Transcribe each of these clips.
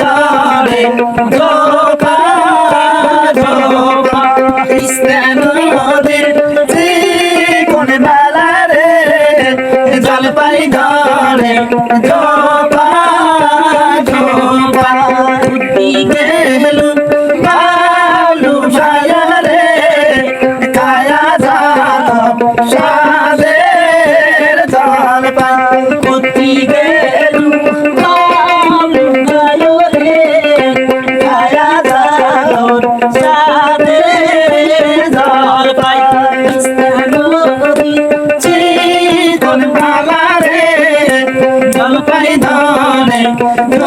দরে ধোকা ধোকা। ইসলাম নদের যে কোন বেলা রে জলপাই ধরে ধোকা।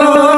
Oh.